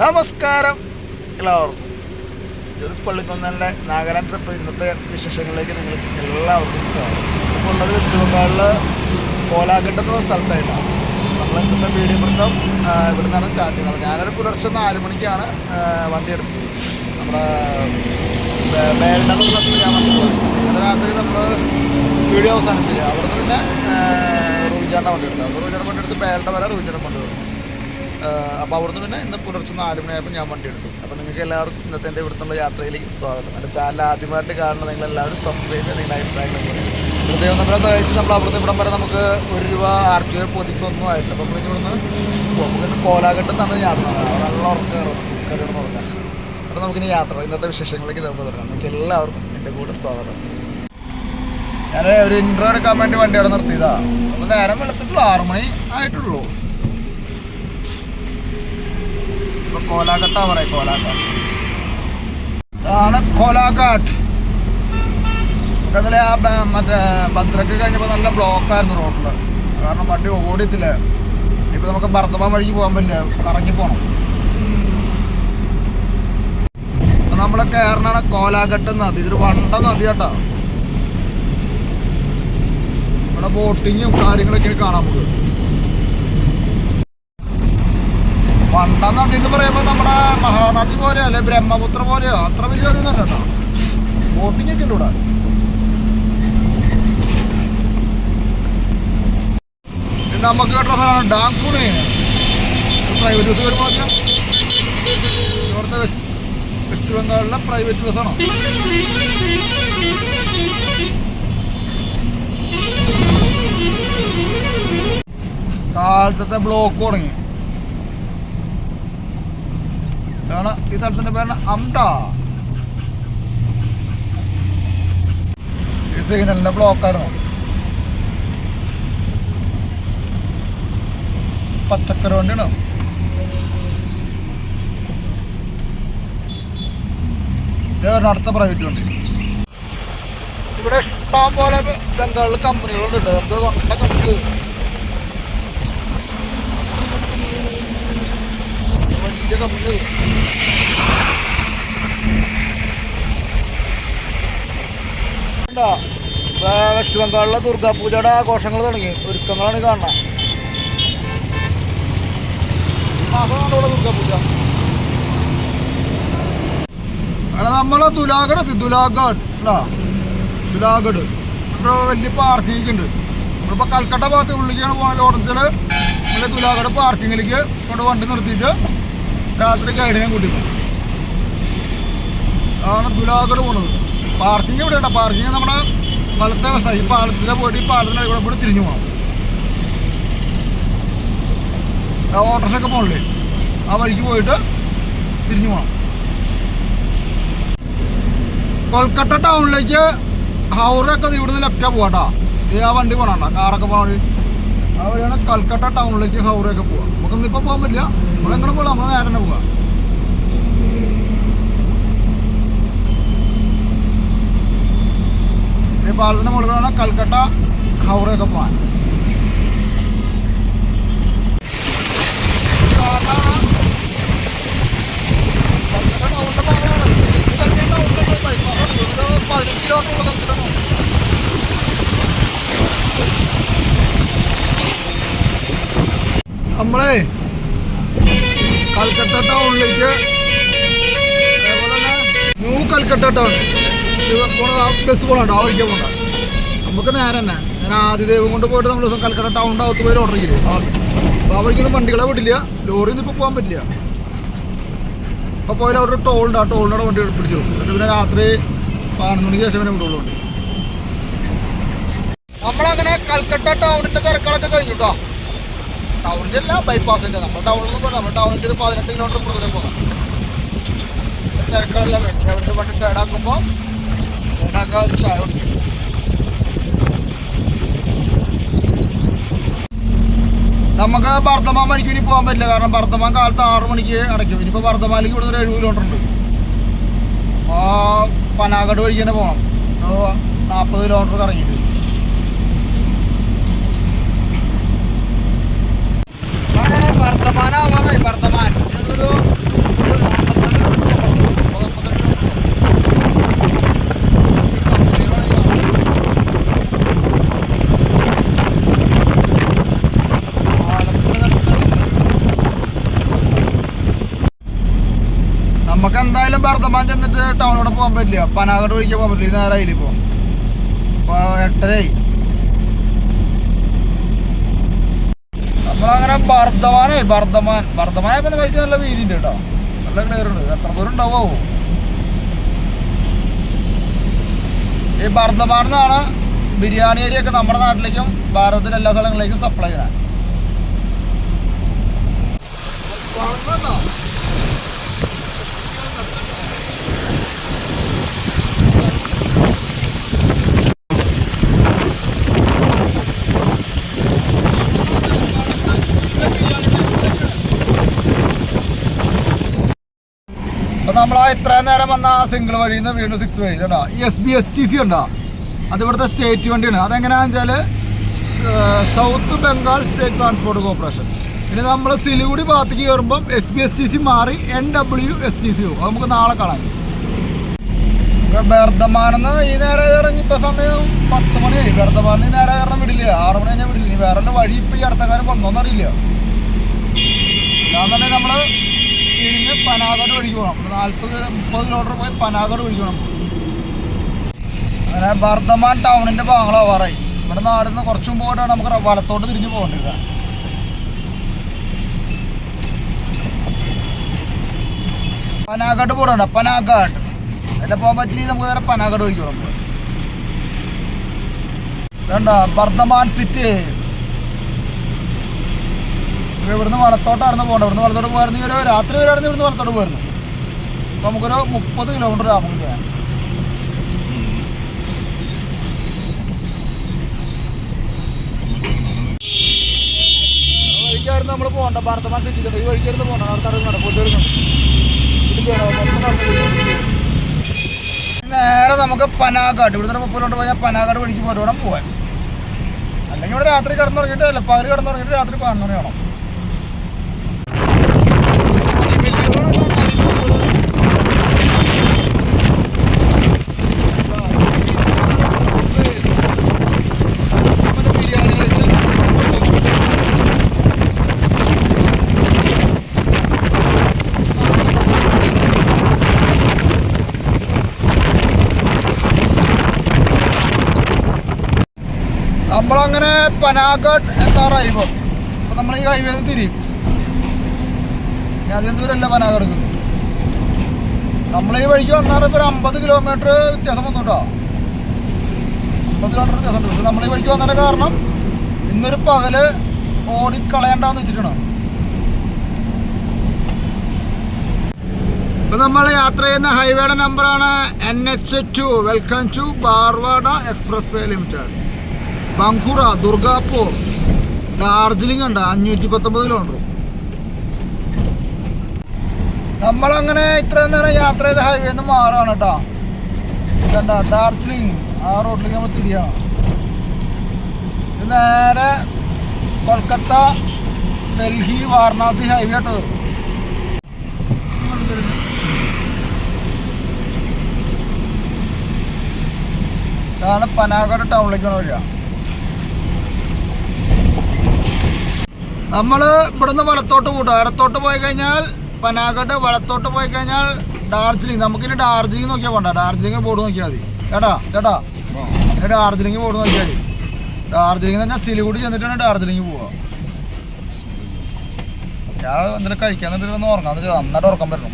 നമസ്കാരം എല്ലാവർക്കും. ജോലി പള്ളിക്കുന്നലിന്റെ നാഗാലാൻഡ് ട്രിപ്പ് ഇന്നത്തെ വിശേഷങ്ങളിലേക്ക് നിങ്ങൾക്ക് എല്ലാവർക്കും സ്വാഗതം. ഇപ്പോൾ ഉള്ളത് വെസ്റ്റ് ബംഗാളിൽ കോലാഘട്ട് എന്ന സ്ഥലത്തായിട്ടാണ്. നമ്മൾ ഇന്നത്തെ വീഡിയോ വൃത്തം ഇവിടെ നിന്നാണ് സ്റ്റാർട്ട് ചെയ്യുന്നത്. ഞാനൊരു പുലർച്ചെ നാല് മണിക്കാണ് വണ്ടി എടുത്തത്. നമ്മുടെ സ്ഥലത്ത് ഞാൻ വണ്ടി പോയി. ഇന്നലെ രാത്രി നമ്മൾ വീഡിയോ അവസാനിപ്പിക്കുക അവിടെ നിന്ന് പിന്നെ റൂജാണ്ട വണ്ടി എടുത്തത് അപ്പോൾ റൂജാണ്ട വണ്ടി എടുത്ത് പേരുടെ വരെ റൂജാണ്ട വണ്ടി എടുത്തു. അപ്പോൾ അവിടുന്ന് പിന്നെ ഇന്ന് പുലർച്ചെ നാല് മണിയായപ്പോൾ ഞാൻ വണ്ടി എടുത്തു. അപ്പോൾ നിങ്ങൾക്ക് എല്ലാവർക്കും ഇന്നത്തെ എന്റെ ഇവിടുത്തെ യാത്രയിലേക്ക് സ്വാഗതം. എന്റെ ചാനൽ ആദ്യമായിട്ട് കാണുന്ന നിങ്ങൾ എല്ലാവരും സബ്സ്ക്രൈബ് ചെയ്ത് നിങ്ങളുടെ അഭിപ്രായങ്ങൾ ഹൃദയം നമ്മളെ സഹായിച്ച് നമ്മൾ അവിടുന്ന് ഇവിടം വരെ നമുക്ക് ഒരു രൂപ ആർ ടി ഒ പോലീസ് ഒന്നും അപ്പോൾ നമ്മൾ ഇവിടുന്ന് നമുക്ക് കോലാഘട്ടം തന്നെ യാത്ര നല്ല ഉറക്കം സുഖകരം ഉറക്കാം അപ്പോൾ നമുക്കിനി യാത്ര. ഇന്നത്തെ വിശേഷങ്ങളിലേക്ക് നമുക്ക് തുടങ്ങാം. നമുക്ക് എല്ലാവർക്കും എന്റെ കൂടെ സ്വാഗതം. ഞാൻ ഒരു ഇൻട്രോ എടുക്കാൻ വേണ്ടി വണ്ടി അവിടെ നിർത്തിയതാണ് അപ്പോൾ നേരം വെളുത്തിട്ടുള്ളൂ ആറ് മണി ആയിട്ടുള്ളൂ. ഇപ്പൊ കോലാഘട്ടാ പറയാം കോലാഘാട്ട്. ഇതാണ് കോലാഘാട്ട്. നമുക്കതിലെ ആ മറ്റേ ഭദ്രക്ക് കഴിഞ്ഞപ്പോൾ നല്ല ബ്ലോക്കായിരുന്നു റോഡിൽ കാരണം വണ്ടി ഓടിയത്തില്ല ഇപ്പൊ നമുക്ക് ഭർത്തമാൻ വഴിക്ക് പോകാൻ പറ്റില്ല. കറങ്ങി പോകണം ഇപ്പൊ നമ്മളെ കയറണാണ് കോലാഘട്ട് നദി ഇതൊരു വണ്ട നദി കേട്ടോ. ഇവിടെ ബോട്ടിങ്ങും കാര്യങ്ങളൊക്കെ കാണാൻ നമുക്ക്. വണ്ട നദി എന്ന് പറയുമ്പോൾ നമ്മുടെ മഹാനദി പോലെയോ അല്ലെ ബ്രഹ്മപുത്ര പോലെയോ അത്ര വലിയ നദി തന്നെ ബോട്ടിംഗ് ഒക്കെ ഉണ്ട് ഇവിടെ. നമുക്ക് കേട്ട സ്ഥലമാണ് ഡാങ്കുണി പ്രൈവറ്റ് ബസ് വരുമ്പോൾ ഇവിടുത്തെ വെസ്റ്റ് ബംഗാളിലെ പ്രൈവറ്റ് ബസ്സാണോ കാലത്തത്തെ ബ്ലോക്ക് തുടങ്ങി. ഇതാണ് ഈ സ്ഥലത്തിന്റെ പേരാണ് അംഡ. ഈ സിഗ്നലിന്റെ ബ്ലോക്കായിരുന്നു പച്ചക്കറി വണ്ടിയാണ്. അടുത്ത പ്രൈവറ്റ് വണ്ടി. ഇവിടെ ഇഷ്ടം പോലെ ബംഗാളിൽ കമ്പനികളുണ്ട് നമുക്ക് വണ്ട കമ്പനി കമ്പനി ഉണ്ടോ? വെസ്റ്റ് ബംഗാളിലെ ദുർഗാ പൂജയുടെ ആഘോഷങ്ങൾ തുടങ്ങി. ഒരുക്കങ്ങളാണ് കാണുന്നത്. ഈ മാസമാണ് ഇവിടെ ദുർഗാ പൂജ അങ്ങനെ നമ്മളെ തുലാഗഡ് ദുലാഗഡ് ഉണ്ടോ? ദുലാഗഡ് ഇവിടെ വലിയ പാർക്കിംഗ് ഉണ്ട്. കൽക്കട്ട ഭാഗത്ത് ഉള്ളിലേക്കാണ് പോകണ ഓടത്തിൽ നമ്മളെ ദുലാഗഡ് പാർക്കിങ്ങിലേക്ക് കൊണ്ട് വണ്ടി നിർത്തിയിട്ട് രാത്രി ഗൈഡിനെ കൂട്ടി. പോകും അതാണ് ദുലാഗഡ് പോണത്. പാർക്കിംഗ് ഇവിടെ ഉണ്ടോ. പാർക്കിംഗ് നമ്മുടെ വലത്തെ വശം. ഈ പാലത്തിലെ പോയിട്ട് ഈ പാലത്തിന്റെ ഇവിടെ കൂടെ തിരിഞ്ഞു പോകണം ഓട്ടോസ് ഒക്കെ പോകണില്ലേ ആ വഴിക്ക് പോയിട്ട് തിരിഞ്ഞു പോകണം കൊൽക്കട്ട ടൗണിലേക്ക് ഹൗറൊക്കെ ഇവിടുന്ന് ലെഫ്റ്റാ പോകട്ടോ ഈ ആ വണ്ടി പോകണ്ട കാറൊക്കെ പോകണ ആ വഴിയാണ് കൽക്കട്ട ടൗണിലേക്ക് ഹൗറയൊക്കെ പോവാം. നമുക്കൊന്നും ഇപ്പോൾ പോകാൻ പറ്റില്ല. നമ്മളെങ്ങനെ പോകാം. നമ്മൾ നേരെ തന്നെ പോവാം ഈ പാലത്തിന്റെ മുകളിലാണ് കൽക്കട്ട ഹൗറയൊക്കെ പോകാൻ. കൽക്കട്ട ടൗണിന്റെ ഭാഗമാണ്. ഈ കൽക്കട്ട ടൗണിന്റെ ഭാഗമാണ്. ഒരു പതിനഞ്ച് കിലോമീറ്റർ ഉള്ള കൽക്കട്ട ടൗൺ. നമ്മളെ കൽക്കട്ട ടൗണിലേക്ക്. അതേപോലെ തന്നെ ന്യൂ കൽക്കട്ട ടൗൺ. പോണത് ബസ് പോകണ്ട ആ വഴിക്കാൻ പോകണ്ട നമുക്ക് നേരെ തന്നെ. ഞാൻ ആദിദേവം കൊണ്ട് പോയിട്ട് നമ്മൾ ദിവസം കൽക്കട്ട ടൗണിന്റെ അകത്ത് പോയി ഓർഡർ ആ. അപ്പോൾ ആ വഴിക്കൊന്നും വണ്ടികളെ വിടില്ല. ലോറിയൊന്നും ഇപ്പോൾ പോകാൻ പറ്റില്ല. അപ്പോൾ പോയാൽ അവിടെ ടോളുണ്ട് ആ ടോളിനോട് വണ്ടി പിടിച്ചു. എന്നിട്ട് പിന്നെ രാത്രി പതിനൊന്ന് മണിക്ക് ശേഷം പിന്നെ വിടുള്ളൂ നമ്മളങ്ങനെ കൽക്കട്ട ടൗണിന്റെ തിരക്കുകളൊക്കെ കഴിഞ്ഞു കേട്ടോ ടൗണിന്റെ അല്ല ബൈപ്പാസിന്റെ നമ്മുടെ ടൗണിൽ നിന്ന് പോകാം നമ്മൾ ടൗണിന്റെ ഒരു പതിനെട്ട് കിലോമീറ്റർ കൂടുതൽ പോകാം. തിരക്കുകളെല്ലാം കഴിഞ്ഞു അവരുടെ വണ്ടി സൈഡാക്കുമ്പോൾ സൈഡാക്കാൻ ചായ കുടിക്കും. നമുക്ക് വർദ്ധമാൻ മണിക്ക് ഇനി പോകാൻ പറ്റില്ല. കാരണം വർദ്ധമാൻ കാലത്ത് ആറു മണിക്ക് അടയ്ക്കും. ഇനിയിപ്പോൾ ബർദ്ധമാനിലേക്ക് ഇവിടുന്ന് ഒരു എഴുപത് കിലോമീറ്റർ ഉണ്ട്. ആ പനാഗഡ് വഴിക്ക് തന്നെ പോകണം. നാൽപ്പത് കിലോമീറ്റർ കറങ്ങിയിട്ട്. വർത്തമാന പറയും വർത്തമാൻ ഞങ്ങളൊരു നമുക്ക് എന്തായാലും ഭർത്തമാൻ ചെന്നിട്ട് ടൗണിലൂടെ പോകാൻ പറ്റില്ല. പനാകട്ട് ഒഴിക്കാൻ പോകാൻ പറ്റില്ല നേരായില്ല ഇപ്പോൾ അപ്പോൾ എട്ടരയായി. നമ്മളങ്ങനെ ബർദ്ധമാനേ ബർദ്ധമാൻ. ബർദ്ധമാനായപ്പോൾ വഴിക്ക് നല്ല വീതി ഉണ്ട് കേട്ടോ. നല്ല ക്ലിയർ ഉണ്ട്. എത്ര ദൂരം ഉണ്ടാവോ? ഈ ബർദ്ധമാൻ എന്നാണ് ബിരിയാണി ഒക്കെ നമ്മുടെ നാട്ടിലേക്കും ഭാരതത്തിലെ എല്ലാ സ്ഥലങ്ങളിലേക്കും സപ്ലൈ ചെയ്യണം അപ്പൊ നമ്മൾ ആ എത്ര നേരം വന്ന സിംഗിൾ വഴി നിന്ന് വീണ്ടും സിക്സ് വഴി. കേട്ടോ ഈ S B S T C ഉണ്ടോ? അത് ഇവിടുത്തെ സ്റ്റേറ്റ് വണ്ടിയാണ്. അതെങ്ങനെയാണെന്ന് വെച്ചാൽ south Bengal state transport corporation ഇനി നമ്മൾ സിലിഗുഡി ഭാഗത്തേക്ക് കയറുമ്പം S B S T C മാറി N W S T C പോകും. നമുക്ക് നാളെ കാണാം. ബർദ്ധമാനെന്ന് ഈ നേരെ ഇറങ്ങി ഇപ്പം സമയം പത്ത് മണിയായി ബർദ്ധമാനിൽ ഈ നേരെ ഇറങ്ങാൻ വിടില്ല. ആറ് മണി കഴിഞ്ഞാൽ വിടില്ല. ഇനി വേറെ വഴി ഇപ്പം ഈ അടുത്തക്കാരൻ വന്നോന്നറിയില്ല. ഞാൻ തന്നെ നമ്മൾ ഇടിഞ്ഞ് പനാഗഡ് വഴിക്ക് പോകണം നാൽപ്പത് മുപ്പത് കിലോമീറ്റർ പോയി പനാഗഡ് വഴിക്ക് പോകണം അങ്ങനെ ബർദ്ധമാൻ ടൗണിന്റെ ഭാഗങ്ങളാവാറായി ഇവിടെ നാടിന്ന് കുറച്ച് പോയിട്ടാണ് നമുക്ക് വലത്തോട്ട് തിരിഞ്ഞ് പോകേണ്ടത്. പനാഗഡ് പോകണ്ട പനാഗഡ്. അതിന്റെ പോകാൻ പറ്റില്ല നമുക്ക് നേരെ പനാഗഡ് വഴിക്ക് പോകണം ഇതണ്ട? ബർദ്ധമാൻ സിറ്റി ഇവിടുന്ന് വളത്തോട്ടായിരുന്നു പോകേണ്ടത് ഇവിടുന്ന് വളത്തോട്ട് പോയിരുന്നെങ്കിൽ ഒരു രാത്രി വരെയായിരുന്നു ഇവിടുന്ന് വളത്തോട്ട് പോയിരുന്നു അപ്പോൾ നമുക്കൊരു മുപ്പത് കിലോമീറ്റർ ആകും ചെയ്യാം. വഴിക്കായിരുന്നു നമ്മൾ പോകണ്ട. ഭർത്തമാൻ സിറ്റി ഈ വഴിക്കായിരുന്നു പോകണം അവിടെ വരുന്നുണ്ട് നേരെ നമുക്ക് പനാക്കാട്ട് ഇവിടുന്ന് മുപ്പത് കിലോമീറ്റർ പോയാൽ പനാക്കാട് വഴിക്ക് പോയിട്ട് വേണം പോകാൻ. അല്ലെങ്കിൽ ഇവിടെ രാത്രി കിടന്നുറങ്ങിയിട്ട് അല്ല പകൽ കിടന്നുറങ്ങിയിട്ട് രാത്രി പതിനൊന്ന് വേണം നമ്മളങ്ങനെ പനാഗഡ് എത്താറായി ഇപ്പോൾ അപ്പോൾ നമ്മൾ ഈ ഹൈവേ തിരിയും. ഇനി അധികം ദൂരമല്ല നമ്മൾ ഈ വഴിക്ക് വന്നാൽ ഇപ്പോൾ ഒരു അമ്പത് കിലോമീറ്റർ വ്യത്യാസം വന്നു കേട്ടോ അമ്പത് കിലോമീറ്റർ വ്യത്യാസം പക്ഷെ നമ്മൾ ഈ വഴിക്ക് വന്നതിന്റെ കാരണം ഇന്നൊരു പകൽ ഓടിക്കളയണ്ടെന്ന് വെച്ചിട്ടാണ്. ഇപ്പൊ നമ്മൾ യാത്ര ചെയ്യുന്ന ഹൈവേയുടെ നമ്പറാണ് N H two welcome to Barwada express way limited Bankura Durgapur Darjeeling ഉണ്ട് അഞ്ഞൂറ്റി പത്തൊമ്പത് കിലോമീറ്റർ നമ്മളങ്ങനെ ഇത്രയും നേരം യാത്ര ചെയ്ത ഹൈവേ നിന്ന് മാറാണ് കേട്ടോ. ഇതണ്ട? ഡാർജിലിംഗ്. ആ റോഡിലേക്ക് നമ്മൾ തിരിയണം. ഇത് നേരെ കൊൽക്കത്ത ഡൽഹി വാരണാസി ഹൈവേ കേട്ടോ ഇതാണ് പനാഗഡ് ടൗണിലേക്കാണ് വരിക. നമ്മൾ ഇവിടുന്ന് വലത്തോട്ട് കൂട്ടുക ഇടത്തോട്ട് പോയി കഴിഞ്ഞാൽ പനാഗഡ് വലത്തോട്ട് പോയി കഴിഞ്ഞാൽ ഡാർജിലിംഗ്. നമുക്കിനി ഡാർജിലിംഗ് നോക്കിയാൽ പോണ്ട? ഡാർജിലിംഗ് ബോർഡ് നോക്കിയാൽ മതി. ചേട്ടാ ചേട്ടാ ഡാർജിലിംഗ് ബോർഡ് നോക്കിയാൽ മതി. ഡാർജിലിംഗ് തന്നെ സിലിഗുഡി ചെന്നിട്ടാണ് ഡാർജിലിംഗ് പോവുക ഞാൻ എന്തെങ്കിലും കഴിക്കാൻ എന്തെങ്കിലും ഒന്ന് ഉറങ്ങാന്ന് വെച്ചാൽ നന്നായിട്ട് ഉറക്കം വരണം.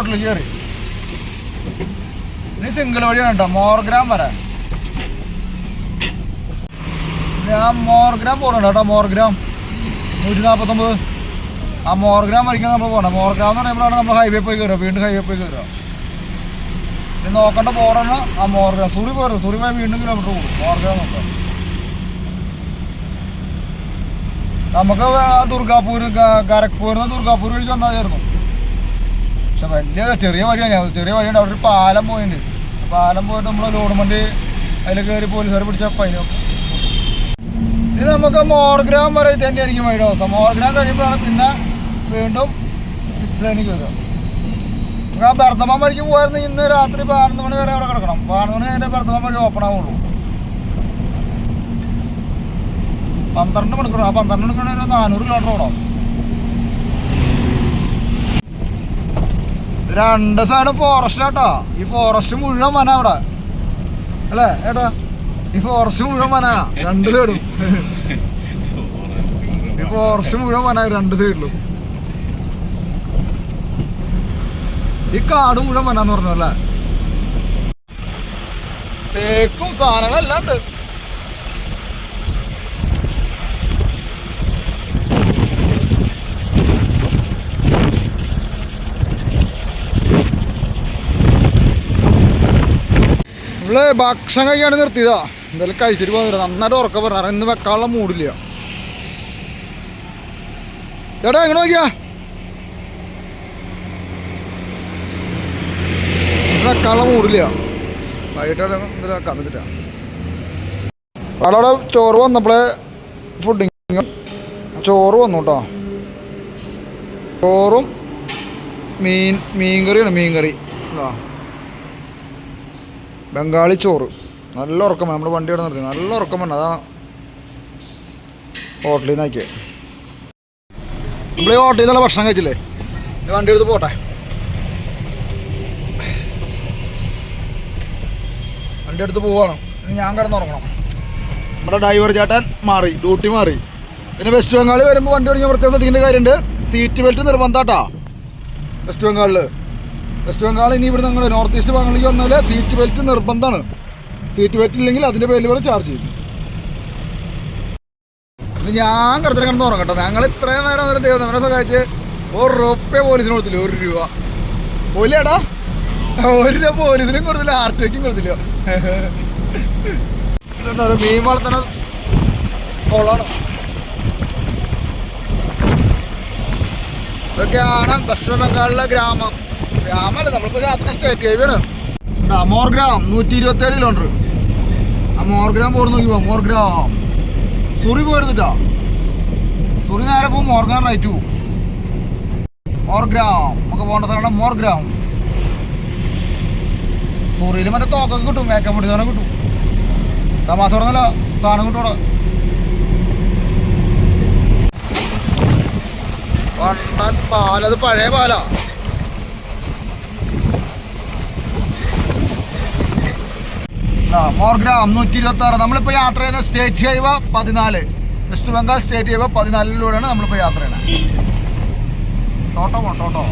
റോഡിൽ കയറി ഇനി സിംഗിൾ വഴിയാണ് കേട്ടോ മോർഗ്രാം വരാൻ ഞാൻ മോർഗ്രാം പോകണുണ്ട് കേട്ടോ മോർഗ്രാം. നൂറ്റി നാൽപ്പത്തൊമ്പത് ആ മോർഗ്രാം വഴിക്കാണ് നമ്മൾ പോകണം മോർഗ്രാം എന്ന് പറയുമ്പോഴാണ് നമ്മൾ ഹൈവേ പോയി കയറുക വീണ്ടും ഹൈവേ പോയി കയറുക ഇനി നോക്കേണ്ട പോകണം ആ മോർഗ്രാം. സൂറി പോയത് സൂറി പോയാൽ വീണ്ടും കിലോമീറ്റർ പോകും മോർഗ്രാം നോക്കാം. നമുക്ക് ദുർഗാപൂർ ഗരക്പൂരിൽ നിന്ന് ദുർഗാപൂർ വഴി വന്നായിരുന്നു പക്ഷെ വലിയ ചെറിയ വഴിയാണ്. ചെറിയ വഴിയുണ്ട് അവിടെ ഒരു പാലം പോയിട്ടുണ്ട് പാലം പോയിട്ട് നമ്മൾ വണ്ടി അതിൽ കയറി പോലീസുകാർ പിടിച്ച പൈന ഇത് നമുക്ക് മോർഗ്രാം വരെ തന്നെ തന്നെയായിരിക്കും വഴി അവസ്ഥ. മോർഗ്രാം കഴിയുമ്പോഴാണ് പിന്നെ വീണ്ടും സിക്സ് ലൈനിൽ നമുക്ക് ആ ഭർത്തമാൻ വഴിക്ക് പോയായിരുന്നു ഇന്ന് രാത്രി പതിനൊന്ന് മണി വരെ അവിടെ കിടക്കണം. പതിനൊന്ന് മണി കഴിഞ്ഞാൽ ഭർത്തമാൻ വഴി ഓപ്പൺ ആവുള്ളൂ. പന്ത്രണ്ട് മണിക്കൂർ. ആ പന്ത്രണ്ട് മണിക്കൂർ ഒരു നാനൂറ് കിലോമീറ്റർ ഓടാം രണ്ട് സൈഡ് ഫോറസ്റ്റ് ആട്ടോ ഈ ഫോറസ്റ്റ് മുഴുവൻ വന അവിടെ. അല്ലേ ഏട്ടാ? ഈ ഫോറസ്റ്റ് മുഴുവൻ വന. രണ്ട് സൈഡും ഈ ഫോറസ്റ്റ് മുഴുവൻ വന രണ്ട് സൈഡിലും ഈ കാട് മുഴുവൻ വനാന്ന് പറഞ്ഞു അല്ലേ തേക്കും സാധനങ്ങളെല്ലാം ഉണ്ട്. നമ്മൾ ഭക്ഷണം കഴിക്കാണ് നിർത്തിയതാ. എന്തായാലും കഴിച്ചിട്ട് പോകുന്നില്ല നന്നായിട്ട് ഉറക്കം പറഞ്ഞ ഇന്ന് വെക്കാനുള്ള മൂടില്ല ചേട്ടാ എങ്ങനെ നോക്കിയാ. വെക്കാനുള്ള മൂടില്ല വൈകിട്ടാണ് എന്തായാലും വെക്കാൻ വെച്ചിട്ടാ അവിടെ ചോറ് വന്നപ്പോഴേ ഫുഡിങ് ചോറ് വന്നു കേട്ടോ ചോറും മീൻ മീൻ കറിയാണ് മീൻ കറി ആ ബംഗാളി ചോറ്. നല്ല ഉറക്കം നമ്മുടെ വണ്ടി ഇവിടെ നിർത്തി. നല്ല ഉറക്കം അതാ ഹോട്ടലിൽ നിന്ന് ആക്കിയത് നമ്മൾ ഈ ഹോട്ടലിൽ നിന്നുള്ള ഭക്ഷണം കഴിച്ചില്ലേ? വണ്ടി എടുത്ത് പോട്ടെ. വണ്ടി എടുത്ത് പോവാണ്. ഇനി ഞാൻ കിടന്നുറങ്ങണം. നമ്മുടെ ഡ്രൈവർ ചേട്ടൻ മാറി. ഡ്യൂട്ടി മാറി. പിന്നെ വെസ്റ്റ് ബംഗാളിൽ വരുമ്പോൾ വണ്ടി ഓടിക്കാൻ പ്രത്യേകം ശ്രദ്ധിക്കേണ്ട കാര്യമുണ്ട്. സീറ്റ് ബെൽറ്റ് നിർബന്ധമാട്ടാ വെസ്റ്റ് ബംഗാളിൽ വെസ്റ്റ് ബംഗാൾ ഇനി ഇവിടെ നിങ്ങൾ നോർത്ത് ഈസ്റ്റ് ബംഗാളിലേക്ക് വന്നാൽ സീറ്റ് ബെൽറ്റ് നിർബന്ധമാണ്. സീറ്റ് ബെൽറ്റ് ഇല്ലെങ്കിൽ അതിന്റെ പേരിൽ ഇവിടെ ചാർജ് ചെയ്യും. ഞാൻ കിടത്തിൽ കിടന്ന് ഉറങ്ങട്ടെ. ഞങ്ങൾ ഇത്രയും നേരം അവരെ ദൈവം നമ്മളെ സഹായിച്ച് ഒരു റുപ്യ പോലീസിന് കൊടുത്തില്ല. ഒരു രൂപ. പോലെയാടാ? ഒരു രൂപ പോലീസിനും കൊടുത്തില്ല. ആർ ടി കൊടുത്തില്ല. മീൻ വളർത്തണ കൊള്ളാണ് ഇതൊക്കെയാണ് പശ്ചിമ ബംഗാളിലെ ഗ്രാമം. ഗ്രാമമല്ല നമ്മളിപ്പോൾ യാത്ര സ്റ്റേറ്റ് ഹൈവേണ് മോർഗ്രാം നൂറ്റി ഇരുപത്തി ഏഴ് കിലോമീറ്റർ ആ മോർഗ്രാം പോയി നോക്കി പോ മോർഗ്രാം. സുറി പോയിരുന്നിട്ടാ സുറി നേരെ പോകും മോർഗ്രാം റൈറ്റ് പോകും മോർഗ്രാം. നമുക്ക് പോകേണ്ട സ്ഥലമാണ് മോർഗ്രാം. സുറിയിൽ മറ്റേ തോക്കൊക്കെ കിട്ടും മേക്കപ്പ് പൊടി സാധനം കിട്ടും. തമാശ പറഞ്ഞല്ലോ സാധനം കിട്ടും അവിടെ. പാല പാലത് പഴയ പാലാ. മോർഗ്രാം നൂറ്റി ഇരുപത്തി ആറ് നമ്മളിപ്പോൾ യാത്ര ചെയ്യുന്ന സ്റ്റേറ്റ് ഹൈവ പതിനാല്. വെസ്റ്റ് ബംഗാൾ സ്റ്റേറ്റ് ഹൈവ പതിനാലിലൂടെയാണ് നമ്മളിപ്പോൾ യാത്ര ചെയ്യുന്നത്. ടോട്ടോ പോ ടോട്ടോ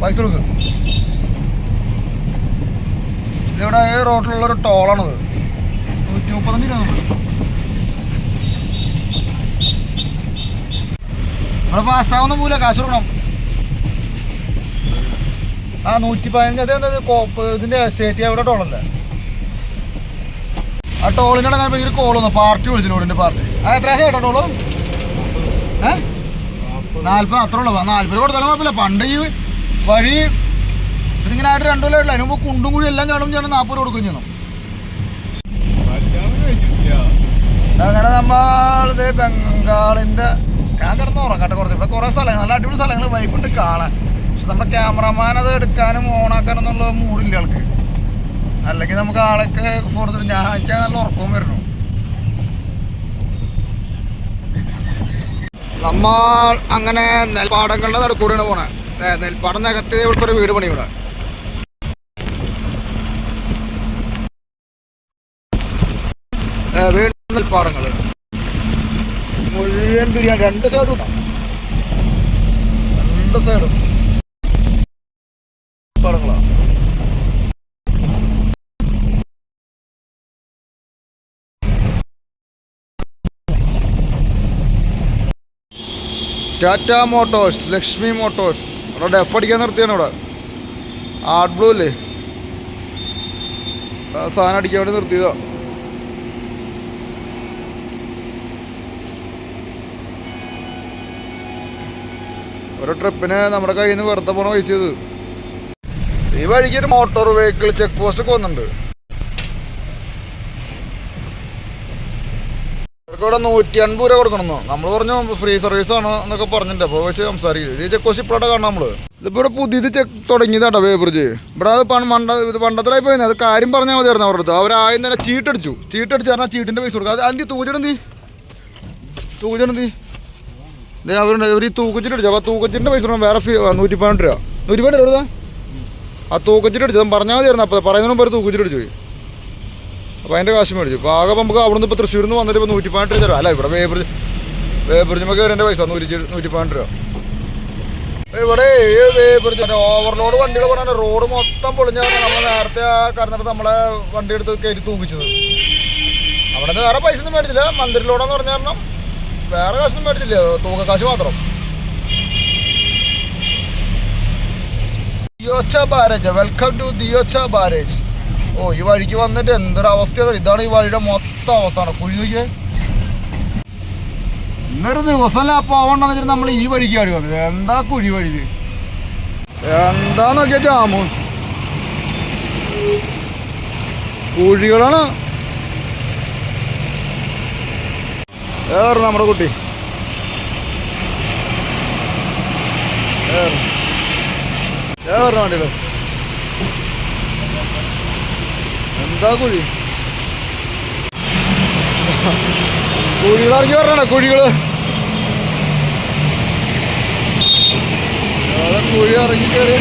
പൈസ കൊടുക്കും. ഇതിവിടെ? ഈ റോഡിലുള്ളൊരു ടോളാണത്. നൂറ്റി മുപ്പത്തഞ്ച് കിലോമീറ്റർ ഫാസ്റ്റ് മൂല പോലെ കാശ് കൊടുക്കണം. ആ നൂറ്റി പതിനഞ്ച് അത് കോപ്പ് ഇതിന്റെ സ്റ്റേറ്റ് എവിടെ ടോളല്ലേ ആ ടോളിനോട് അടങ്ങാൻ ഭയങ്കര കോൾ വന്നു. പാർട്ടി വിളിച്ചു ലോഡിന്റെ പാർട്ടി. അത് എത്ര ചേട്ടാ ടോൾ ഏ? നാല്പത് അത്ര ഉള്ളൂ. നാല്പത് കൊടുത്താലും കുഴപ്പമില്ല. പണ്ട് ഈ വഴി ഇതിങ്ങനെ ആയിട്ട് രണ്ടു കൊല്ലം അതിന് മുമ്പ് കുണ്ടും കുഴി എല്ലാം കാണും ചെയ്യണം. നാൽപ്പത് രൂപ കൊടുക്കുകയും ചെയ്യണം. അങ്ങനെ നമ്മൾ ബംഗാളിന്റെ ഞാൻ കിടന്ന് ഉറങ്ങട്ടെ കുറച്ച്. ഇവിടെ കുറെ സ്ഥലങ്ങൾ നല്ല അടിപൊളി സ്ഥലങ്ങൾ വൈബുണ്ട് കാണാൻ. നമ്മുടെ ക്യാമറമാൻ അത് എടുക്കാനും ഓണാക്കാനും എന്നുള്ള മൂടില്ല ആൾക്ക്. അല്ലെങ്കിൽ നമുക്ക് ആളൊക്കെ കൂടുതൽ ഞാൻ എനിക്ക് നല്ല ഉറക്കവും വരുന്നു നമ്മൾ അങ്ങനെ നെൽപ്പാടങ്ങളുടെ നടുക്കൂടെയാണ് പോണേ. നെൽപ്പാടം നികത്തി ഇവിടെ ഒരു വീട് പണി ഇവിടെ. വീണ്ടും നെൽപ്പാടങ്ങൾ. മുഴുവൻ ബിരിയാണി. രണ്ട് സൈഡും രണ്ട് സൈഡും ടാറ്റ മോട്ടോഴ്സ് ലക്ഷ്മി മോട്ടോഴ്സ് അവിടെ ഡെഫ് അടിക്കാൻ നിർത്തിയാണ് ഇവിടെ. ആർട്ട് ബ്ലൂ അല്ലേ? സാധനം അടിക്കാൻ വേണ്ടി നിർത്തിയതാ. ഒരു ട്രിപ്പിന് നമ്മുടെ കയ്യിൽ നിന്ന് വെറുതെ പോണ പൈസ ഈ വഴിക്ക് ഒരു മോട്ടോർ വെഹിക്കിൾ ചെക്ക് പോസ്റ്റ് ഒക്കെ വന്നിട്ടുണ്ട്. ഇവിടെ നൂറ്റി അൻപത് രൂപ കൊടുക്കണമെന്നോ. നമ്മൾ പറഞ്ഞു ഫ്രീ സർവീസ് ആണ് എന്നൊക്കെ പറഞ്ഞിട്ടുണ്ട്. അപ്പോൾ പക്ഷേ സംസാരിക്കും ഈ ചെക്ക് പോസ്റ്റ് ഇപ്പോഴാണ് കാണാം നമ്മൾ ഇതിപ്പോൾ ഇവിടെ പുതിയത് ചെക്ക് തുടങ്ങിയതാട്ടോ വേബ്രിഡ്ജ് ഇവിടെ അത് പണ്ട ഇത് പണ്ടത്തിലായി പോയി അത് കാര്യം പറഞ്ഞാൽ മതിയായിരുന്നു അവരുടെ അടുത്ത്. അവർ ആദ്യം തന്നെ ചീട്ടടിച്ചു ചീട്ടടിച്ച് പറഞ്ഞാൽ ചീട്ടിന്റെ പൈസ കൊടുക്കുക അത് അന്തി തൂക്കിച്ചെടുന്തി ദേ അവരുണ്ട്. ഇവർ ഈ തൂക്കച്ചിട്ട് അടിച്ചു. അപ്പോൾ തൂക്കച്ചിന്റെ പൈസ കൊടുക്കണം വേറെ ഫീ നൂറ്റി പതിനെട്ട് രൂപ. നൂറ്റി പതിനെട്ട് രൂപ ആ തൂക്കച്ചിട്ട് അടിച്ചു. പറഞ്ഞാൽ മതിയായിരുന്നു. അപ്പോൾ പറയുന്നതിനും പേര് ഒരു തൂക്കച്ചിട്ട് അടിച്ചു പോയി. അപ്പോൾ അതിന്റെ കാശ് മേടിച്ചു. ഇപ്പോൾ ആകെ നമുക്ക് അവിടെ നിന്ന് ഇപ്പോൾ തൃശ്ശൂരിൽ നിന്ന് വന്നിട്ട് ഇപ്പോൾ നൂറ്റി പതിനെട്ട് രൂപ അല്ല ഇവിടെ വേബ്രിജ് വേബ്രിഡ്ജ് കയറി എന്റെ പൈസ നൂറ്റി നൂറ്റി പതിനെട്ട് രൂപ. ഇവിടെ ഈ ഓവർലോഡ് വണ്ടികൾ പറഞ്ഞാൽ റോഡ് മൊത്തം പൊളിഞ്ഞ നമ്മൾ നേരത്തെ കടന്നിട്ട് നമ്മളെ വണ്ടി എടുത്ത് കയറ്റി തൂക്കിച്ചത്. അവിടെ നിന്ന് വേറെ പൈസ ഒന്നും മേടിച്ചില്ല. മന്ദിരിലോടെന്ന് പറഞ്ഞ കാരണം വേറെ കാശൊന്നും മേടിച്ചില്ല. തൂക്കക്കാശ് മാത്രം. Deocha barrage. Welcome to Deocha barrage. ഓ ഈ വഴിക്ക് വന്നിട്ട് എന്തൊരു അവസ്ഥയാണ് ഇതാണ് ഈ വഴിയുടെ മൊത്തം അവസ്ഥയാണ് കുഴി നോക്കിയേ. ഇന്നൊരു ദിവസം പോവണ്ടെന്ന് വെച്ചിട്ട് നമ്മൾ ഈ വഴിക്ക് ആടി വന്നത്. എന്താ കുഴി വഴി? എന്താ നോക്കിയാ ജാമു കുഴികളാണ്. ഏറെ നമ്മുടെ കുട്ടി. ഏറെ. ഏറെ വണ്ടികൾ എന്താ കുഴി? കുഴികളിറങ്ങി വരണ? കുഴികൾ. അതെ കുഴി ഇറങ്ങി കയറി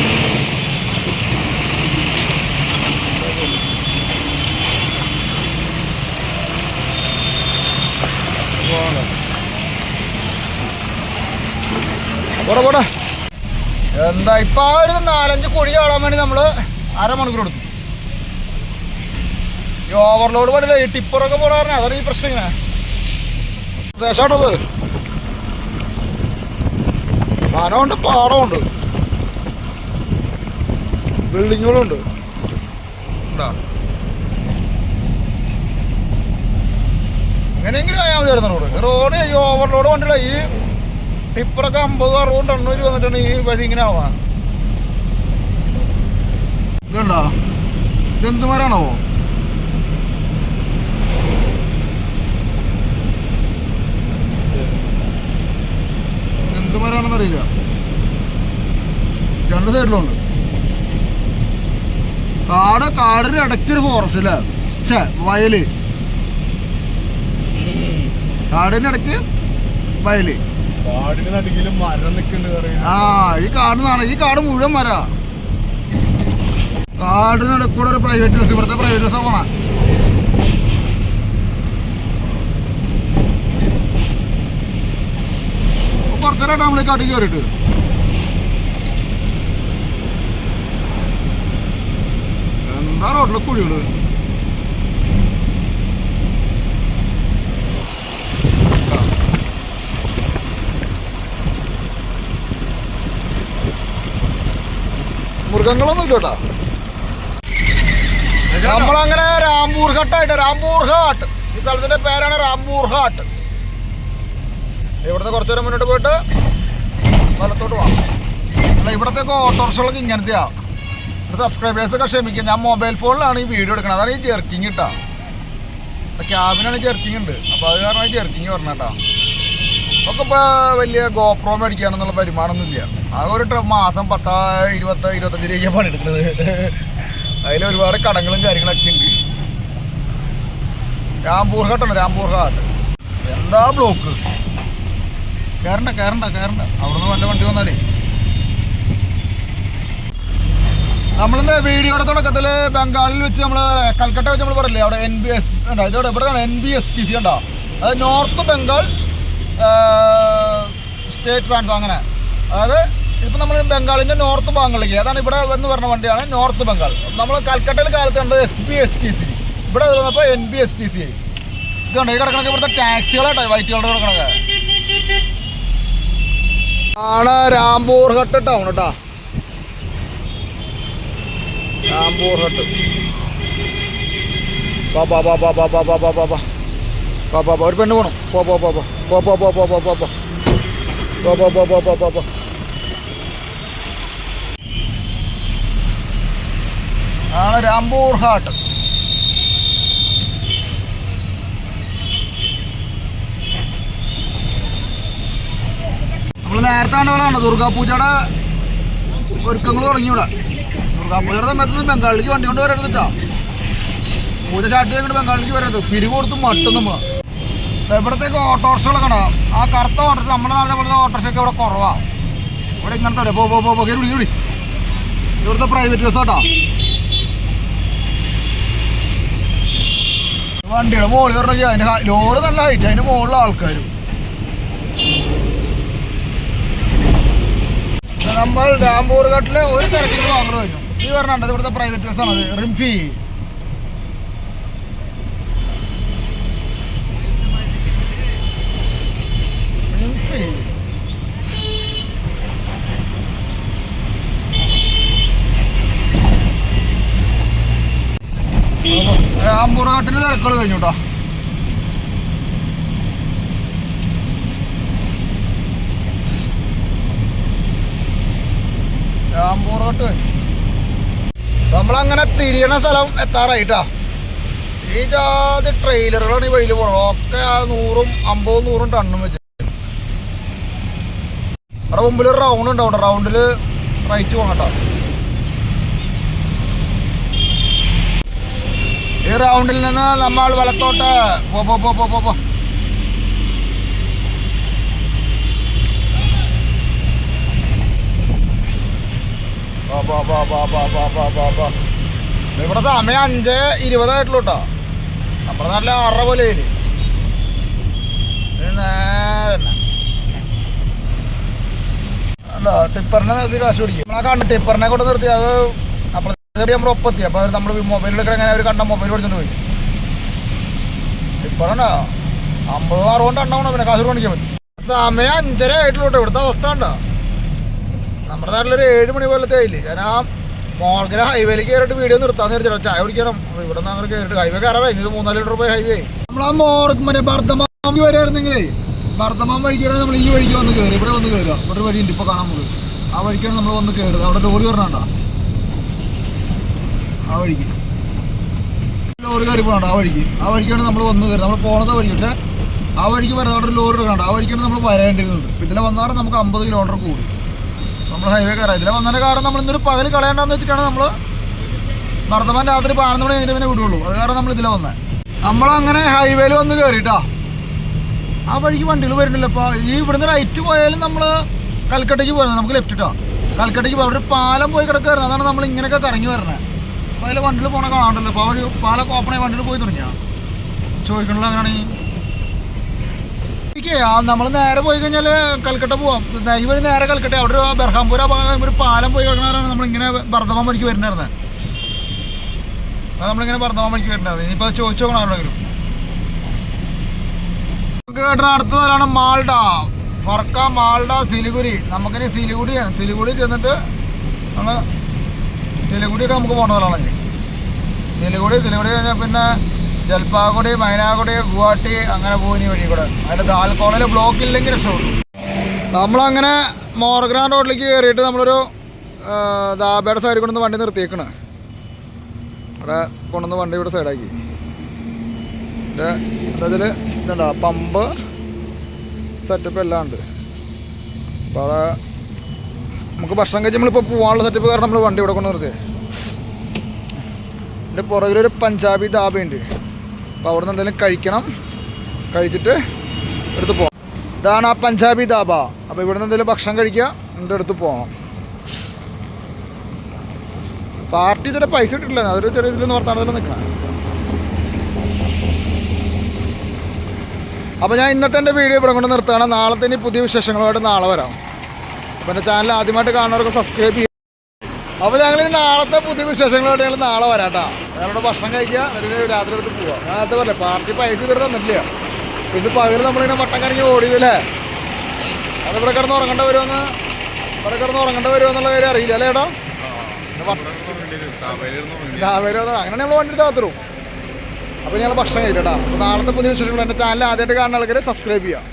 എന്താ ഇപ്പൊ ആ ഒരു നാലഞ്ച് കുഴി കാണാൻ വേണ്ടി നമ്മൾ അരമണിക്കൂർ എടുത്തു. ഓവർലോഡ് പണില്ല ഈ ടിപ്പറൊക്കെ പോണ പറഞ്ഞാൽ അതാണ് ഈ പ്രശ്നം ഇങ്ങനെ. ദേശാട്ടത് വനമുണ്ട് പാടമുണ്ട്. ബിൽഡിങ്ങുകളുണ്ട്. ഉണ്ടാ? എങ്ങനെയെങ്കിലും ആയാൽ മതിയായിരുന്നു റോഡ് റോഡ് ഈ ഓവർലോഡ് വണ്ടില്ല ഈ ടിപ്പറൊക്കെ അമ്പത് അറുപത് എണ്ണൂറ് വന്നിട്ടാണ് ഈ വഴി ഇങ്ങനെ ആവാൻ ഇതുണ്ടോ? ഇതെന്ത് എന്ത് മരാണെന്ന് അറിയില്ല രണ്ട് സൈഡിലുണ്ട്. കാട് കാടിന് ഇടയ്ക്കൊരു ഫോറസ്റ്റ് അല്ലേ ഛേ വയൽ. കാടിന് ഇടയ്ക്ക് വയൽ. ആ ഈ കാട് നാണ് ഈ കാട് മുഴുവൻ മര. കാടിന് ഇടയ്ക്കൂടെ ഒരു പ്രൈവറ്റ് ബസ് ഇവിടുത്തെ പ്രൈവറ്റ് ബസ് പോണ കുറച്ചേരായിട്ട് നമ്മൾ അടി കയറിയിട്ട് എന്താ റോഡിലെ കുഴികൾ? മൃഗങ്ങളൊന്നും ഇല്ലോട്ടാ നമ്മളങ്ങനെ രാംപൂർ ഘട്ടായിട്ട് രാംപൂർ ഘാട്ട്. ഈ സ്ഥലത്തിന്റെ പേരാണ് രാംപൂർ ഘാട്ട്. ഇവിടുന്ന് കുറച്ചു നേരം മുന്നോട്ട് പോയിട്ട് വലത്തോട്ട് പോകാം അല്ല ഇവിടത്തേക്ക് ഓട്ടോറിക്ഷകളൊക്കെ ഇങ്ങനത്തെയാണ് ഇവിടെ സബ്സ്ക്രൈബേഴ്സൊക്കെ ക്ഷമിക്കുക ഞാൻ മൊബൈൽ ഫോണിലാണ് ഈ വീഡിയോ എടുക്കുന്നത് അതാണ് ഈ ജെർക്കിങ് ഇട്ടാ. ക്യാബിനാണ് ജെർക്കിങ് ഉണ്ട്. അപ്പോൾ അത് കാരണം ജെർക്കിങ് പറഞ്ഞാട്ടാ ഒക്കെ ഇപ്പോൾ വലിയ ഗോപ്രോ മേടിക്കാണെന്നുള്ള വരുമാനമൊന്നുമില്ല. ആകെ ഒരു മാസം പത്താ ഇരുപത്ത ഇരുപത്തഞ്ച് രൂപയ്ക്ക് പണിയെടുക്കുന്നത് അതിൽ ഒരുപാട് കടങ്ങളും കാര്യങ്ങളൊക്കെ ഉണ്ട്. രാംപൂർ ഘട്ടാണ് രാംപൂർ ഘാട്ട്. എന്താ ബ്ലോക്ക് കയറണ്ട കയറണ്ട കയറണ്ട അവിടുന്ന് വല്ല വണ്ടി വന്നാലേ. നമ്മളിന്ന് വീഡിയോയുടെ തുടക്കത്തിൽ ബംഗാളിൽ വെച്ച് നമ്മൾ കൽക്കട്ട വെച്ച് നമ്മൾ പറയില്ലേ അവിടെ എൻ ബി എസ് ഇതോടെ ഇവിടെ N B S T C ഉണ്ടോ അത് നോർത്ത് ബംഗാൾ സ്റ്റേറ്റ് ബാങ്ക് അങ്ങനെ. അതായത് ഇപ്പം നമ്മൾ ബംഗാളിന്റെ നോർത്ത് ഭാഗങ്ങളിലേക്ക് അതാണ് ഇവിടെ എന്ന് പറഞ്ഞ വണ്ടിയാണ് നോർത്ത് ബംഗാൾ നമ്മൾ കൽക്കട്ടയിൽ കാലത്ത് കണ്ടത് S B S T C ഇവിടെ വന്നപ്പോൾ N B S T C ആയി. ഇതുണ്ട് ഈ കിടക്കണൊക്കെ ഇവിടുത്തെ ടാക്സികളാട്ടോ വൈറ്റ് കളർ കിടക്കണൊക്കെ. ആണ് രാംപൂർ ഹട്ട് ടൗൺ കേട്ടാ രാംപൂർ ഹട്ട് ബാ ബാ ബാ ബാ ബാ ബാ ബാ ബാ ബാ ബാ ബാ ബാ ബാ ഒരു പെണ്ണ് പോണം പോ പോ പോ പോ പോ പോ പോ പോ പോ പോ പോ പോ പോ പോ പോ പോ പോ പോ ആണ് രാംപൂർ ഹാട്ട് നേരത്തെ കണ്ടോ ദുർഗാപൂജയുടെ ഒരുക്കങ്ങൾ തുടങ്ങി ഇവിടെ ദുർഗാപൂജയുടെ സമയത്ത് ബംഗാളിലേക്ക് വണ്ടി കൊണ്ട് വരരുതിട്ടാ പൂജ ചാട്ടി ചെയ്തിട്ട് ബംഗാളിലേക്ക് വരരുത്. പിരിവ് കൊടുത്ത് മട്ടും നമ്മൾ ഇവിടത്തേക്ക് ഓട്ടോറിക്ഷകളൊക്കെ കാണാം ആ കറുത്ത ഓട്ടോ നമ്മുടെ നാളെ പോലത്തെ ഓട്ടോറിക്ഷയൊക്കെ ഇവിടെ കുറവാ. ഇവിടെ ഇങ്ങനത്തെ പോ പോ പോ വിളി വിളി. ഇവിടുത്തെ പ്രൈവറ്റ് ബസ് കേട്ടോ വണ്ടിയുടെ മോളി പറഞ്ഞാൽ അതിന് ലോഡ് നല്ല ഹൈറ്റ് അതിന് മുകളിലുള്ള ആൾക്കാരും. നമ്മൾ ഡാംബൂർ ഘട്ടിൽ ഒരു തിരക്കിലും വാങ്ങൽ വരും ഈ പറഞ്ഞത് ഇവിടുത്തെ പ്രൈവറ്റ് ബസ് ആണ്. റിംഫി. ഡാംബൂർ ഘട്ടിന് തിരക്കുകൾ കഴിഞ്ഞു കേട്ടോ രാംപൂർഘട്ട് കഴിഞ്ഞു നമ്മളങ്ങനെ തിരിയണ സ്ഥലം എത്താറായിട്ടാ. ഈ ജാതി ട്രെയിലറുകളാണ് ഈ വഴിയിൽ പോകണം ഒക്കെ ആ നൂറും അമ്പതും നൂറും ടണ്ണും വെച്ച്. അവിടെ മുമ്പിൽ ഒരു റൗണ്ട് ഉണ്ടാവും റൗണ്ടിൽ റൈറ്റ് പോകണം ഈ റൗണ്ടിൽ നിന്ന് നമ്മൾ വലത്തോട്ട് പോ പോ പോ പോ പോ. ഇവിടെ സമയം അഞ്ച് ഇരുപതായിട്ടുള്ളൂ കേട്ടോ നമ്മുടെ നാട്ടിലെ ആറര പോലെ. അല്ല ടിപ്പറിനെ നിർത്തി കാശ് പിടിക്കും. നമ്മളെ കണ്ട് ടിപ്പറിനെ കൊണ്ട് നിർത്തി. അത് അപ്പുറത്തെ നമ്മുടെ ഒപ്പത്തി. അപ്പോൾ നമ്മൾ മൊബൈൽ എങ്ങനെ അവർ കണ്ട മൊബൈൽ പഠിച്ചിട്ട് പോയി. ടിപ്പറുണ്ടോ അമ്പത് അറുപത് ഉണ്ടാവണം പിന്നെ കാശ് കാണിക്കാൻ പറ്റും. സമയം അഞ്ചര ആയിട്ടുള്ളൂ ഇവിടുത്തെ അവസ്ഥ ഉണ്ടോ നമ്മുടെ നാട്ടിലൊരു ഏഴ് മണി പോലത്തെ ആയില്ലേ? ഞാൻ ആ മോർഗന ഹൈവേയിലേക്ക് കയറിയിട്ട് വീഡിയോ നിർത്താന്ന് നേരിച്ചില്ല ചായ കുടിക്കണം. ഇവിടെ നിന്ന് അങ്ങനെ കയറിയിട്ട് ഹൈവേ കയറാറേ ഇനി മൂന്നാൽ ലിറ്റർ പോയി ഹൈവേ നമ്മൾ ആ മോർക്ക് മറ്റേ ബർദ്ധമാം വരെയായിരുന്നെങ്കിലേ ബർദ്ധമാം വഴിക്കാണ് നമ്മൾ ഈ വഴിക്ക് വന്ന് കയറി ഇവിടെ വന്ന് കയറുക ഇവിടെ വഴി വഴിയുണ്ട്. ഇപ്പോൾ കാണാൻ നമുക്ക് ആ വഴിക്കാണ് നമ്മൾ വന്ന് കയറുക അവിടെ ലോറി വരണണ്ട? ആ വഴിക്ക്. ലോറി കയറി പോകണ്ട ആ വഴിക്ക്. ആ വഴിക്കാണ് നമ്മൾ വന്ന് കയറുക നമ്മൾ പോണത് വഴി പക്ഷേ ആ വഴിക്ക് വരുന്നത് അവിടെ ഒരു ലോറി കണ്ട ആ വഴിക്കാണ് നമ്മൾ വരേണ്ടിരുന്നത് ഇതിലെ വന്നാൽ നമുക്ക് അമ്പത് കിലോമീറ്റർ കൂടും. നമ്മൾ ഹൈവേ കയറാം. ഇതിലെ വന്നതിന്റെ കാരണം നമ്മൾ ഇന്നൊരു പകൽ കളയണ്ടെന്ന് വെച്ചിട്ടാണ് നമ്മൾ വർദ്ധമാൻ രാത്രി പതിനൊന്ന് മണി കഴിഞ്ഞിട്ട് പിന്നെ വിടുള്ളൂ. അത് കാരണം നമ്മൾ ഇതിലെ വന്നത് നമ്മളങ്ങനെ ഹൈവേയിൽ വന്ന് കയറിയിട്ടാ ആ വഴിക്ക് വണ്ടികൾ വരുന്നില്ല. ഇപ്പോൾ ഈ ഇവിടുന്ന് റൈറ്റ് പോയാലും നമ്മൾ കൽക്കട്ടയ്ക്ക് പോകുന്നത് നമുക്ക് ലെഫ്റ്റ് ഇട്ടാ കൽക്കട്ടയ്ക്ക് പോയി ഒരു പാലം പോയി കിടക്കുകയായിരുന്നു അതാണ് നമ്മൾ ഇങ്ങനെയൊക്കെ കറങ്ങി വരുന്നത് അപ്പോൾ അതിൽ വണ്ടിയിൽ പോകണ കാണണ്ടല്ലോ. അപ്പോൾ ആ വഴി പാലം ഓപ്പണായി വണ്ടിയിൽ പോയി തുടങ്ങിയാ? ചോദിക്കണല്ലോ അങ്ങനെയാണെങ്കിൽ നമ്മൾ നേരെ പോയി കഴിഞ്ഞാൽ കൽക്കട്ട പോവാം. വഴി നേരെ കൽക്കട്ട അവിടെ ഒരു ബർഹാംപൂര ഭാഗം ഒരു പാലം പോയി കഴിഞ്ഞാലാണ് നമ്മളിങ്ങനെ ബർദ്ധമാൻ വഴിക്ക് വരുന്നത് അത് നമ്മളിങ്ങനെ ബർദ്ധമാൻ വഴിക്ക് വരുന്നത് ഇനിയിപ്പോൾ ചോദിച്ചു നോക്കണം ആരോടെങ്കിലും. നമുക്ക് കേട്ട അടുത്ത സ്ഥലമാണ് മാൾഡ. ഫർക്ക മാൾഡ സിലിഗുരി. നമുക്കിനി സിലിഗുഡിയാണ് സിലിഗുഡി ചെന്നിട്ട് നമ്മൾ സിലിഗുഡിയൊക്കെ നമുക്ക് പോകേണ്ട സിലിഗുടി സിലിഗുഡി കഴിഞ്ഞാൽ പിന്നെ ജൽപാഗുഡി മൈനാകുടി ഗുവാഹട്ടി അങ്ങനെ പോകുന്ന വഴി കൂടെ. അതിൽ ദാൽക്കോളയിൽ ബ്ലോക്ക് ഇല്ലെങ്കിൽ രക്ഷപ്പെടും. നമ്മളങ്ങനെ മോർഗ്രാൻ റോഡിലേക്ക് കയറിയിട്ട് നമ്മളൊരു ദാബയുടെ സൈഡിൽ കൊണ്ടുവന്ന് വണ്ടി നിർത്തിയേക്കണ്. അവിടെ കൊണ്ടുവന്ന് വണ്ടി ഇവിടെ സൈഡാക്കി അതിൽ ഇതുണ്ടോ പമ്പ് സെറ്റപ്പ് എല്ലാം ഉണ്ട്. അപ്പോൾ അവിടെ നമുക്ക് ഭക്ഷണം കഴിച്ച് നമ്മളിപ്പോൾ പോകാനുള്ള സെറ്റപ്പ് കാരണം നമ്മൾ വണ്ടി ഇവിടെ കൊണ്ട് നിർത്തിയത് എന്റെ പുറകിലൊരു പഞ്ചാബി ധാബയുണ്ട് അപ്പോൾ അവിടെ നിന്ന് എന്തെങ്കിലും കഴിക്കണം. കഴിച്ചിട്ട് എടുത്ത് പോകാം ഇതാണ് ആ പഞ്ചാബി ധാബ. അപ്പോൾ ഇവിടെ നിന്ന് എന്തെങ്കിലും ഭക്ഷണം കഴിക്കുക എന്റെ അടുത്ത് പോകണം. പാർട്ടി ഇതുവരെ പൈസ ഇട്ടിട്ടില്ല. അതൊരു ചെറിയ ഇതിൽ വർത്താനത്തിൽ നിൽക്കണം. അപ്പോൾ ഞാൻ ഇന്നത്തെ എന്റെ വീഡിയോ ഇവിടെ കൊണ്ട് നിർത്തുകയാണ്. നാളെ തന്നെ പുതിയ വിശേഷങ്ങളുമായിട്ട് നാളെ വരാം. അപ്പോൾ എന്റെ ചാനൽ ആദ്യമായിട്ട് കാണുന്നവർക്ക് സബ്സ്ക്രൈബ് ചെയ്യുക അപ്പോൾ ഞങ്ങൾ നാളത്തെ പുതിയ വിശേഷങ്ങളോട് ഞങ്ങൾ നാളെ വരാം കേട്ടോ. ഞങ്ങളുടെ ഭക്ഷണം കഴിക്കുക എന്നിട്ട് രാത്രി എടുത്ത് പോവാം നേരത്തെ പറയല്ലേ പാർട്ടി പൈസ ഇവരെ തന്നിട്ടില്ല. ഇത് പകരം നമ്മളിങ്ങനെ വട്ടം കറങ്ങി ഓടിയതല്ലേ? അത് ഇവിടെ കിടന്ന് ഉറങ്ങേണ്ട വരുമെന്ന് ഇവിടെ കിടന്ന് ഉറങ്ങേണ്ട വരുമെന്നുള്ള കാര്യം അറിയില്ല അല്ലേ ഏട്ടാ? രാവിലെ അങ്ങനെ നമ്മൾ വണ്ടി താത്തരും അപ്പോൾ ഞങ്ങൾ ഭക്ഷണം കഴിക്കട്ടാ. അപ്പോൾ നാളത്തെ പുതിയ വിശേഷങ്ങൾ എന്റെ ചാനൽ ആദ്യമായിട്ട് കാണുന്ന ആൾക്കാരെ സബ്സ്ക്രൈബ് ചെയ്യാം